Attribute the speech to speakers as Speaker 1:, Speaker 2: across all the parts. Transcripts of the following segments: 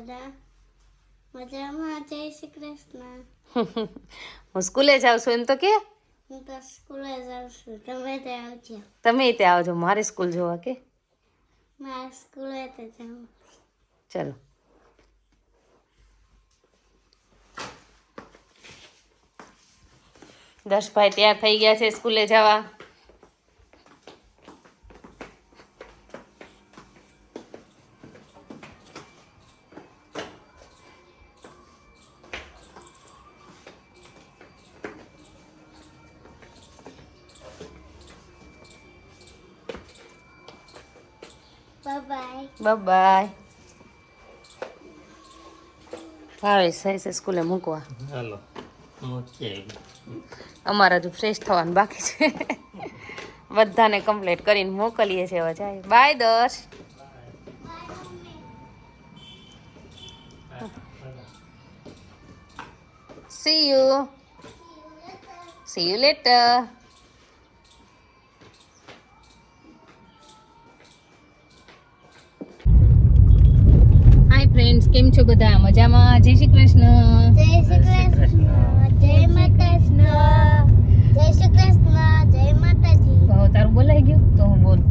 Speaker 1: બધા મજામાં? જય શ્રી કૃષ્ણ.
Speaker 2: હું સ્કૂલે જાઉં છું એમ તો કે?
Speaker 1: હું તો સ્કૂલે જાઉં છું. તમે તે આવજો.
Speaker 2: તમે ત્યાં આવજો મારી સ્કૂલ જોવા કે?
Speaker 1: મારા સ્કૂલે તો જાઉં
Speaker 2: ચલો. દર્શભાઈ તૈયાર થઈ ગયા છે સ્કૂલે જવા.
Speaker 1: બાય
Speaker 2: બાય જાય છે સ્કૂલે મૂકવા.
Speaker 3: હાલો.
Speaker 2: અમારા હજુ ફ્રેશ થવાનું બાકી છે. બધાને કમ્પ્લીટ કરીને મોકલીએ છીએ હવે જાય bye દર્શ see you see you later કેમ છો બધા? મજામાં? જય શ્રી કૃષ્ણ.
Speaker 1: જય શ્રી કૃષ્ણ. જય માતાજી. જય શ્રી કૃષ્ણ. જય માતાજી.
Speaker 2: ભાવ તારું બોલાઈ ગયું? તો હું બોલું.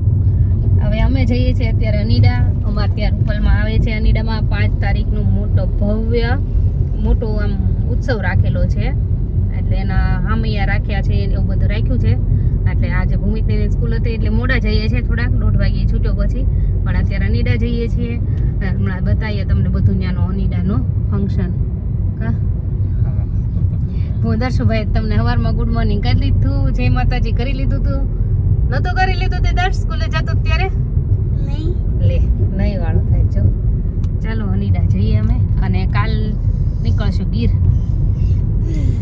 Speaker 2: હવે અમે જઈએ છીએ અત્યારે અનીડા. અમારે ત્યાં રૂપલમાં આવે છે અનીડામાં પાંચ તારીખનું મોટો ભવ્ય મોટો આમ ઉત્સવ રાખેલો છે. એટલે એના હામૈયા રાખ્યા છે એવું બધું રાખ્યું છે. એટલે આજે ભૂમિકની સ્કૂલ હતી એટલે મોડા જઈએ છીએ થોડાક દોઢ વાગે છૂટ્યો પછી પણ અત્યારે અનીડા જઈએ છીએ. હમણાં બતાવીએ તમને બધું ત્યાંનો અનીડાનો ફંક્શન દર્શુભાઈ તમને સવારમાં ગુડ મોર્નિંગ કરી લીધું જય માતાજી કરી લીધું તું? નતો કરી લીધું તે દર્શ સ્કૂલે જતો ત્યારે?
Speaker 1: નહીં.
Speaker 2: લે નહીં વાળો થાય જો. ચાલો અનીડા જઈએ અમે અને કાલ નીકળશું ગીર.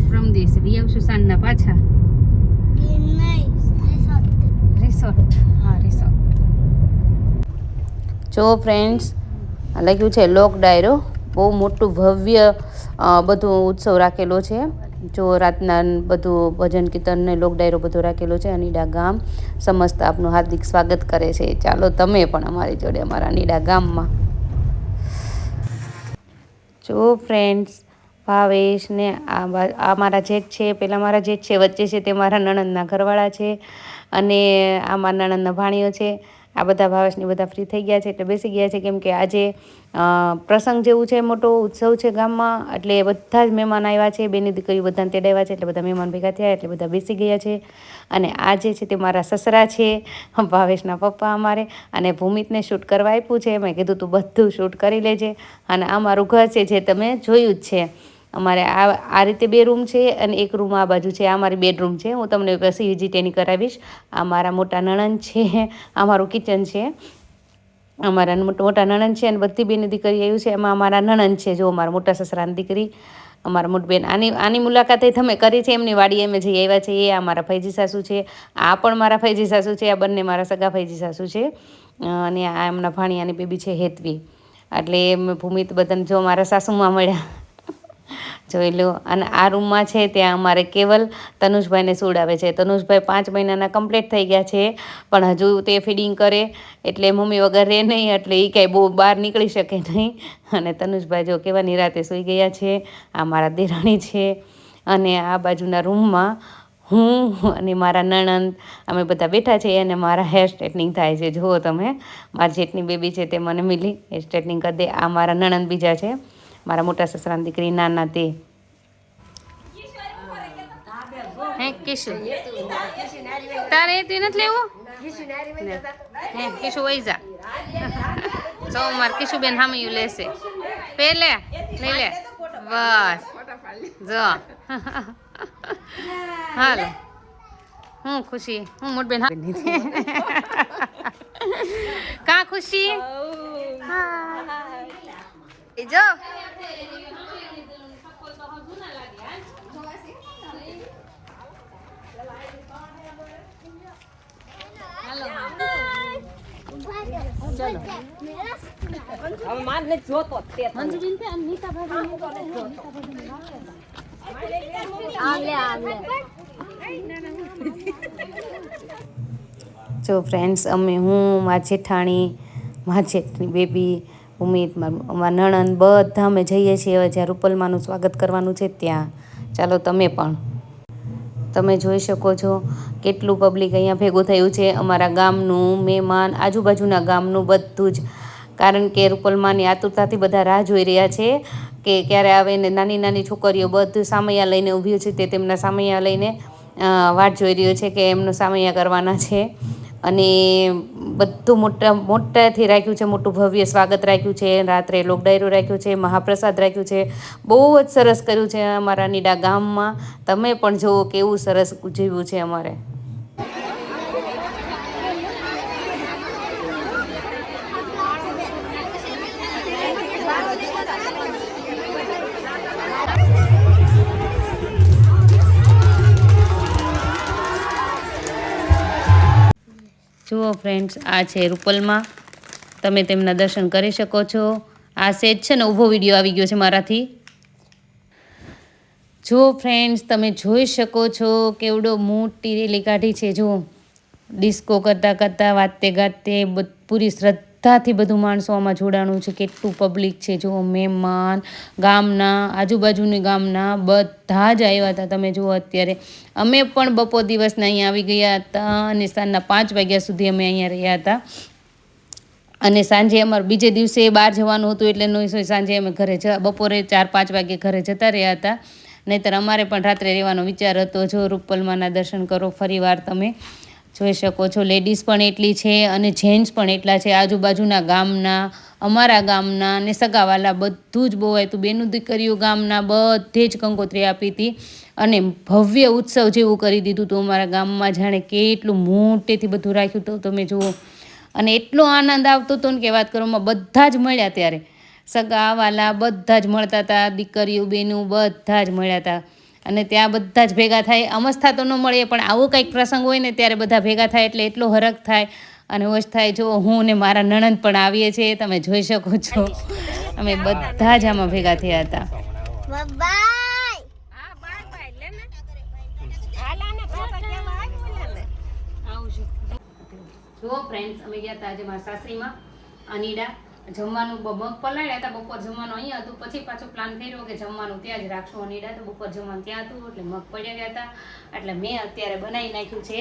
Speaker 2: પ્રમદેશ બી આવશું સાંજના પાછા.
Speaker 1: રિસોર્ટ.
Speaker 2: હા, રિસોર્ટ. જો ફ્રેન્ડ્સ લખ્યું છે લોક ડાયરો. બહુ મોટું ભવ્ય બધું ઉત્સવ રાખેલો છે. જો રાતના બધું ભજન કીર્તન ને લોક ડાયરો બધો રાખેલો છે, અનીડા ગામ સમસ્ત આપનું હાર્દિક સ્વાગત કરે છે. ચાલો તમે પણ અમારી જોડે અમારા અનીડા ગામમાં. જો ફ્રેન્ડ્સ ભાવેશ ને આ મારા જેઠ છે. પેલા મારા જેઠ છે, વચ્ચે છે તે મારા નણંદના ઘરવાળા છે. અને આમાં નાણાંના ભાણીઓ છે. આ બધા ભાવેશની બધા ફ્રી થઈ ગયા છે એટલે બેસી ગયા છે. કેમ કે આજે પ્રસંગ જેવું છે, મોટો ઉત્સવ છે ગામમાં. એટલે બધા જ મહેમાન આવ્યા છે. બેની દીકરીઓ બધાને તેડાવ્યા છે. એટલે બધા મહેમાન ભેગા થયા, એટલે બધા બેસી ગયા છે. અને આ જે છે તે મારા સસરા છે, ભાવેશના પપ્પા અમારે. અને ભૂમિતને શૂટ કરવા આપ્યું છે. મેં કીધું, તું બધું શૂટ કરી લેજે. અને આ મારું ઘર છે, જે તમે જોયું જ છે. અમારે આ આ રીતે બે રૂમ છે અને એક રૂમ આ બાજુ છે, આ મારી બેડરૂમ છે. હું તમને પછી વિઝિટ એની કરાવીશ. આ મારા મોટા નણંદ છે, આ મારું કિચન છે. અમારા મોટા નણંદ છે અને બધી બેની દીકરી આવ્યું છે. એમાં અમારા નણંદ છે, જો અમારા મોટા સસરાની દીકરી. અમારા મોટબેન આની આની મુલાકાતે તમે કરી છે, એમની વાડી અમે જઈ આવ્યા છે એ આ મારા ફૈજી સાસુ છે. આ પણ મારા ફૈજી સાસુ છે, આ બંને મારા સગા ફૈજી સાસુ છે. અને આ એમના ભાણિયાની બેબી છે હેતવી. એટલે ભૂમિત બધાને જો મારા સાસુમાં મળ્યા. જોઈ લો. અને આ રૂમમાં છે ત્યાં અમારે કેવલ તનુષભાઈને સુડાવે છે. તનુષભાઈ પાંચ મહિનાના કમ્પ્લીટ થઈ ગયા છે, પણ હજુ તે ફીડિંગ કરે, એટલે મમ્મી વગર રહે નહીં, એટલે એ કાંઈ બહુ બહાર નીકળી શકે નહીં. અને તનુષભાઈ જો કેવા નિરાતે સૂઈ ગયા છે, આ મારા દેરાણી છે. અને આ બાજુના રૂમમાં હું અને મારા નણંદ, અમે બધા બેઠા છીએ અને મારા હેર સ્ટ્રેટનિંગ થાય છે. જુઓ તમે, મારી જેટની બેબી છે તે મને મિલી હેર સ્ટ્રેટનિંગ કરી દે. આ મારા નણંદ બીજા છે. મારા મોટા સસરાની દીકરી નાના તે. હે કિશુ. તારે તે નથી લેવું? હે કિશુ વહી જા. તો માર કિશુ બેન હામયું લેશે. પેલે લઈ લે. બસ. જો. હાલો. હું ખુશી? હું મોટ બેન કા ખુશી? એ જો જો ફ્રેન્ડ્સ અમે હું મા જેઠાણી મા જેઠની બેબી ઉમેદ અમારા નણંદ બધા અમે જઈએ છીએ હવે જ્યાં રૂપલમાનું સ્વાગત કરવાનું છે ત્યાં. ચાલો તમે પણ. તમે જોઈ શકો છો કેટલું પબ્લિક અહીંયા ભેગું થયું છે. અમારા ગામનું મહેમાન, આજુબાજુના ગામનું બધું જ. કારણ કે રૂપલમાની આતુરતાથી બધા રાહ જોઈ રહ્યા છે કે ક્યારે આવે ને નાની નાની છોકરીઓ બધું સામૈયા લઈને ઊભી છે તે તેમના સામૈયા લઈને વાટ જોઈ રહ્યો છે કે એમનો સામૈયા કરવાના છે. અને બધું મોટા મોટાથી રાખ્યું છે, મોટું ભવ્ય સ્વાગત રાખ્યું છે, રાત્રે લોક રાખ્યું રાખ્યો છે, મહાપ્રસાદ રાખ્યું છે. બહુ જ સરસ કર્યું છે અમારા નીડા ગામમાં. તમે પણ જુઓ કેવું સરસ ઉજવ્યું છે અમારે. જુઓ ફ્રેન્ડ્સ આ છે રૂપલમાં. તમે તેમના દર્શન કરી શકો છો. આ સેજ છે ને, ઊભો વીડિયો આવી ગયો છે મારાથી. જો ફ્રેન્ડ્સ તમે જોઈ શકો છો કેવડો મોટી રેલી કાઢી છે. જો ડિસ્કો કરતાં કરતાં વાતે ગાતે પૂરી પૂરી શ્રદ્ધાથી બધું માણસો આમાં જોડાણું છે. કેટલું પબ્લિક છે. જો મહેમાન, ગામના, આજુબાજુની ગામના બધા જ આવ્યા હતા. તમે જુઓ અત્યારે અમે પણ બપોર દિવસના અહીંયા આવી ગયા હતા અને સાંજના પાંચ વાગ્યા સુધી અમે અહીંયા રહ્યા હતા. અને સાંજે અમારે બીજે દિવસે બહાર જવાનું હતું એટલે નહીં સાંજે અમે ઘરે બપોરે ચાર પાંચ વાગે ઘરે જતા રહ્યા હતા. નહીંતર અમારે પણ રાત્રે રહેવાનો વિચાર હતો. જો રૂપલમાના દર્શન કરો ફરીવાર તમે. જોઈ શકો છો. લેડીઝ પણ એટલી છે અને જેન્ટ્સ પણ એટલા છે. આજુબાજુના ગામના, અમારા ગામના ને સગાવાલા બધું જ બહુ હતું બેનું દીકરીઓ ગામના બધે જ કંકોત્રી આપી હતી અને ભવ્ય ઉત્સવ જેવું કરી દીધું હતું અમારા ગામમાં. જાણે કેટલું મોટેથી બધું રાખ્યું હતું. તમે જુઓ. અને એટલો આનંદ આવતો હતો ને કે વાત કરવામાં બધા જ મળ્યા ત્યારે. સગા વાલા બધા જ મળતા હતા, દીકરીઓ, બેનું બધા જ મળ્યા હતા. અને ત્યાં બધા જ ભેગા થાય. અમસ્થા તો ન મળે પણ આવો કંઈક પ્રસંગ હોય ને ત્યારે બધા ભેગા થાય એટલે એટલો હરખ થાય અને હોશ થાય જો હું ને મારા નણંદ પણ આવીએ છીએ તમે જોઈ શકો છો. અમે બધા જ આમાં ભેગા થયા હતા. જો ફ્રેન્ડ્સ અમે ગયા હતા આજે મારા સાસરીમાં અનીડા. જમવાનું બપોર પલાળ્યા હતા, બપોર જમવાનું અહીંયા હતું. પછી પાછો પ્લાન કર્યો કે જમવાનું ત્યાં જ રાખશું અનીડા તો બપોર જમવાનું ત્યાં હતું, એટલે મગ પડ્યા ગયા હતા. એટલે મેં અત્યારે બનાવી નાખ્યું છે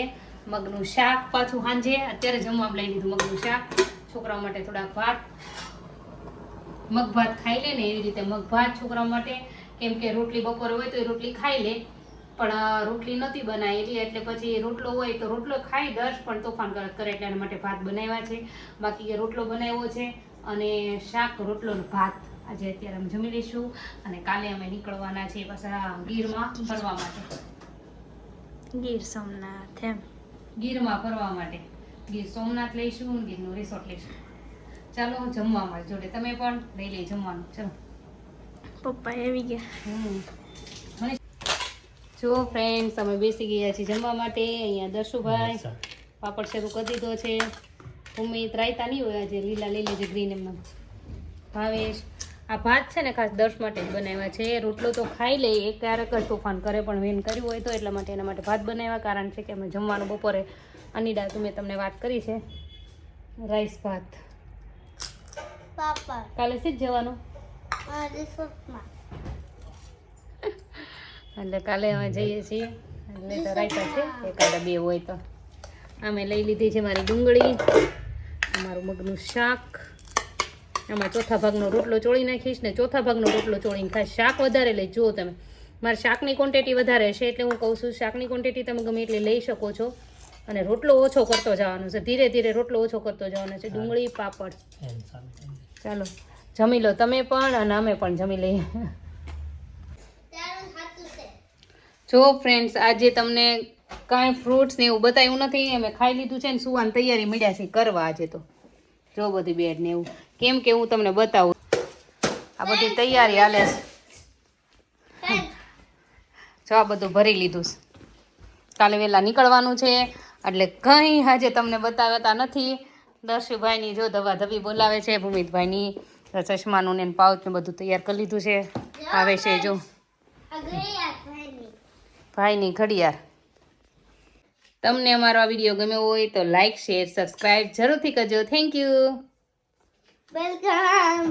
Speaker 2: મગનું શાક. પાછું સાંજે અત્યારે જમવા લઈ લીધું મગનું શાક. છોકરાઓ માટે થોડાક ભાત. મગ ભાત ખાઈ લે ને એવી રીતે મગ ભાત છોકરાઓ માટે. કેમ કે રોટલી બપોરે હોય તો એ રોટલી ખાઈ લે. પણ રોટલી નથી બનાવેલી, એટલે પછી રોટલો હોય તો રોટલો ખાઈ દસ, પણ તોફાન કરે એટલે એના માટે ભાત બનાવ્યા છે. બાકી રોટલો બનાવ્યો છે અને શાક રોટલો ને ભાત આજે અત્યારે અમે જમી લઈશું અને કાલે અમે નીકળવાના છીએ પાછા ગીરમાં ફરવા માટે.
Speaker 1: ગીર સોમનાથ એમ.
Speaker 2: ગીરમાં ફરવા માટે. ગીર સોમનાથ લઈશું ગીરનું રિસોર્ટ લઈશું. ચાલો જમવામાં જોડે. તમે પણ લઈ લઈ જમવાનું. ચલો.
Speaker 1: પપ્પા આવી ગયા.
Speaker 2: હમ. જો ફ્રેન્ડ્સ અમે બેસી ગયા છીએ જમવા માટે. અહીંયા દર્શુભાઈ પાપડ શરૂ કરી દીધો છે. ઉમેદ રાયતા નહીં હોય આજે લીલા લઈ લેજે ગ્રીન એમાં ભાવેશ આ ભાત છે ને ખાસ દર્શ માટે જ બનાવ્યા છે. રોટલો તો ખાઈ લે એક ક્યારેક જ તોફાન કરે પણ વેન કર્યું હોય તો એટલા માટે એના માટે ભાત બનાવ્યા. કારણ છે કે અમે જમવાનું બપોરે અનિડા તું મેં તમને વાત કરી છે. રાઈસ ભાત. કાલે જ જવાનું? એટલે કાલે અમે જઈએ છીએ. એટલે તો રાખ્યા છે. એકાદા બે હોય તો. અમે લઈ લીધી છે મારી ડુંગળી. અમારું મગનું શાક. આમાં ચોથા ભાગનો રોટલો ચોળી નાખીશ ને ચોથા ભાગનો રોટલો ચોળીને ખાસ શાક વધારે લઈ જુઓ તમે મારે શાકની ક્વોન્ટિટી વધારે છે એટલે હું કહું છું શાકની ક્વોન્ટિટી તમે ગમે એટલી લઈ શકો છો. અને રોટલો ઓછો કરતો જવાનો છે ધીરે ધીરે રોટલો ઓછો કરતો જવાનો છે. ડુંગળી પાપડ. ચાલો જમી લો તમે પણ અને અમે પણ જમી લઈએ. જો ફ્રેન્ડ્સ આજે તમને કાંઈ ફ્રૂટ્સ ને એવું બતાવ્યું નથી અમે ખાઈ લીધું છે ને સુવાની તૈયારી મળ્યા છે કરવા આજે તો. જો બધી બેડ ને એવું. કેમ કે હું તમને બતાવું. આ બધી તૈયારી હાલે છે. જો આ બધું ભરી લીધું છે. કાલે વહેલા નીકળવાનું છે એટલે કંઈ આજે તમને બતાવતા નથી. દર્શુભાઈની જો દવા ધવી બોલાવે છે ભૂમિતભાઈની ચશ્માનું ને પાઉચ ને બધું તૈયાર કરી લીધું છે. આવે છે જો. ભાઈની ઘડિયાળ. તમને અમારો આ વીડિયો ગમ્યો હોય તો લાઈક શેર સબસ્ક્રાઈબ જરૂરથી કરજો. Thank you
Speaker 1: welcome